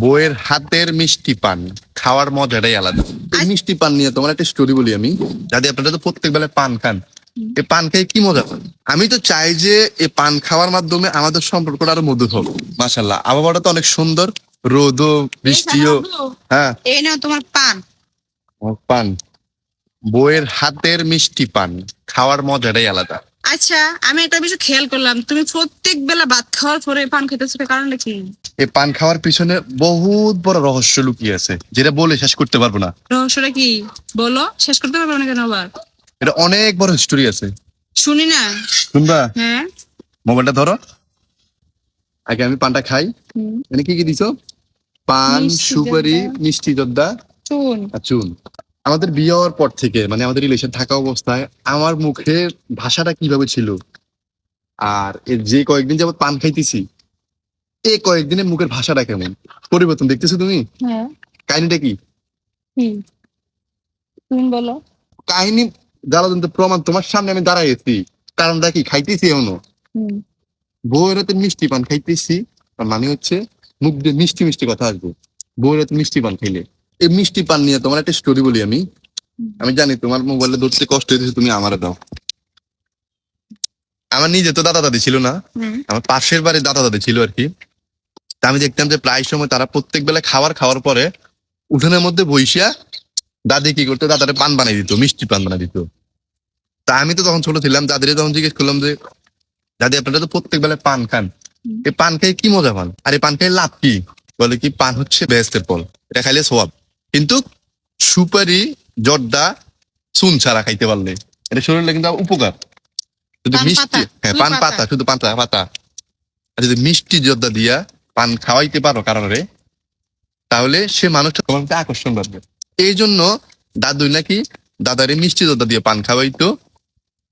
বইয়ের হাতের মিষ্টি পান খাওয়ার মজাটাই আলাদা। এই মিষ্টি পান নিয়ে তোমার একটা স্টোরি বলি আমি দাদি আপনারা তো প্রত্যেক বেলায় পান খান। এই পান খেয়ে কি মজা পান? আমি তো চাই যে এই পান খাওয়ার মাধ্যমে আমাদের সম্পর্কটা আরও মধুর হোক মাসাল্লাহ আবহাওয়াটা তো অনেক সুন্দর রোদও বৃষ্টিও হ্যাঁ। এই নাও তোমার পান। পান। বইয়ের হাতের মিষ্টি পান খাওয়ার মজাটাই আলাদা। আচ্ছা আমি একটা বিষয় খেয়াল করলাম। তুমি প্রত্যেক বেলা ভাত খাওয়ার পরে পান খেতেছো কারণটা কি? এই পান খাওয়ার পিছনে বহুত বড় রহস্য লুকিয়ে আছে যেটা বলে শেষ করতে পারব না। রহস্যটা কি? বলো শেষ করতে পারবে না কেন আবার? এটা অনেক বড় হিস্টোরি আছে। শুনি না। শুনবা? হ্যাঁ। মোবাইলটা ধরো। আগে আমি পানটা খাই। মানে কি কি দিছো? পান সুপারি মিষ্টি জর্দা চুন। আর চুন। আমাদের বিয়ে হওয়ার পর থেকে মানে আমাদের রিলেশন থাকা অবস্থায় আমার মুখে ভাষাটা কীভাবে ছিল? আর এর যে কয়েকদিন যাবত পান খাইতেছি এই কয়েকদিনে মুখের ভাষাটা কেমন? পরিবর্তন দেখতেছো তুমি? হ্যাঁ। কাহিনীটা কি? তুমি বলো। কাহিনী জ্বালাতন্ত প্রমাণ তোমার সামনে আমি দাঁড়াইছি। কারণটা কি? খাইতেছি এমনও হুম। বউয়ের হাতে মিষ্টি পান খাইতেছি মানে হচ্ছে মুখ দিয়ে মিষ্টি মিষ্টি কথা আসবে। বউয়ের হাতে মিষ্টি পান খাইলে। এই মিষ্টি পান নিয়ে তোমার একটা স্টোরি বলি আমি। আমি জানি তোমার মোবাইলে ধরতে কষ্ট হইতেছে তুমি আমারে দাও। আমার নিজে তো দাদা দাদি ছিল না। আমার পাশের বাড়ির দাদা দাদি ছিল আর কি। তা আমি দেখতাম যে প্রায় সময় তারা প্রত্যেক বেলা খাবার খাওয়ার পরে উঠোনের মধ্যে বইসিয়া দাদি কি করতো দাদারে পান বানাই দিত মিষ্টি পান বানাই দিত। তা আমি তো তখন ছোট ছিলাম দাদিরে তখন জিজ্ঞেস করলাম যে দাদি আপনারা তো প্রত্যেক বেলায় পান খান। এই পান খেয়ে কি মজা পান? আর এই পান খেয়ে লাভ কি? বলে কি পান হচ্ছে বেহেস্তের ফল এটা খাইলে সোয়াব কিন্তু সুপারি জর্দা চুন ছাড়া খাইতে পারলে। এটা শরীরে কিন্তু উপকার। যদি মিষ্টি হ্যাঁ পান পাতা। শুধু পাতা পাতা। আর যদি মিষ্টি জর্দা দিয়া পান খাওয়াইতে পারো কারণে তাহলে সে মানুষটা তোমার আকর্ষণ বাড়বে। এই জন্য দাদুই নাকি দাদারে মিষ্টি জর্দা দিয়ে পান খাওয়াইতো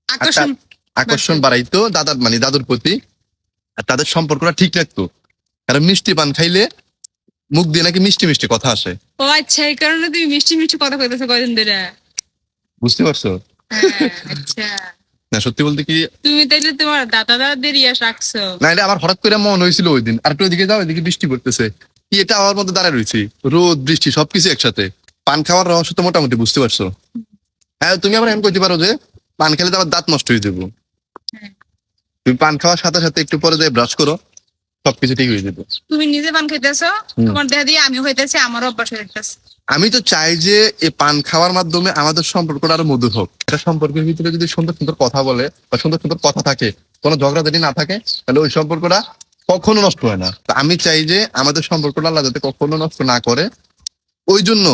আকর্ষণ আকর্ষণ বাড়াইতো দাদার মানে দাদুর প্রতি আর তাদের সম্পর্কটা ঠিক রাখতো। কারণ মিষ্টি পান খাইলে মুখ দিয়ে নাকি মিষ্টি মিষ্টি কথা আসে। ও আচ্ছা এই কারণে তুমি মিষ্টি মিষ্টি কথা কইতেছো কয়দিন ধরে? বুঝতে পারছ? হ্যাঁ, আচ্ছা। না সত্যি বলতে কি তুমি তাইলে তোমার দাদা দাদাদের ইয়ে রাখছো। না এটা আমার হঠাৎ করে মন হয়েছিল ওই দিন আর একটু ওইদিকে যাও এদিকে বৃষ্টি পড়তেছে। কি এটা আমার মধ্যে দাঁড়ায় রয়েছে। রোদ বৃষ্টি সবকিছু একসাথে। পান খাওয়ার রহস্য তো মোটামুটি বুঝতে পারছ? হ্যাঁ তুমি আবার এমন করতে পারো যে পান খেলে তো আবার দাঁত নষ্ট হয়ে যাব। হ্যাঁ। তুমি পান খাওয়ার সাথে সাথে একটু পরে যায় ব্রাশ করো সবকিছু ঠিক হয়ে যাবে। তুমি নিজে পান খাইতেছো? তোমার দেহ দিয়ে আমিও হইতেছি আমারও অভ্যাস হইতেছে আমি তো চাই যে এই পান খাওয়ার মাধ্যমে আমাদের সম্পর্কটা আরও মধুর হোক। একটা সম্পর্কের ভিতরে যদি সুন্দর সুন্দর কথা বলে বা সুন্দর সুন্দর কথা থাকে কোনো ঝগড়াঝাটি না থাকে তাহলে ওই সম্পর্কটা কখনো নষ্ট হয় না। তা আমি চাই যে আমাদের সম্পর্কটা আল্লাহ যাতে কখনো নষ্ট না করে। ওই জন্য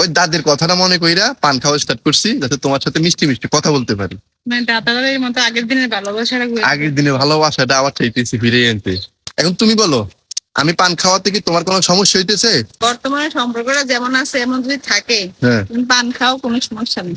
ওই দাদির কথাটা মনে কইরা পান খাওয়া স্টার্ট করছি যাতে তোমার সাথে মিষ্টি মিষ্টি কথা বলতে পারি। মানে আগের দিনের ভালোবাসাটা আগের দিনে ভালোবাসাটা আবার চাইতেছি ফিরে আনতে। এখন তুমি বলো আমি পান খাওয়া থেকে তোমার কোনো সমস্যা হইতেছে? বর্তমানে সম্পর্কটা যেমন আছে এমন যদি থাকে হ্যাঁ। তুমি পান খাও কোনো সমস্যা নেই।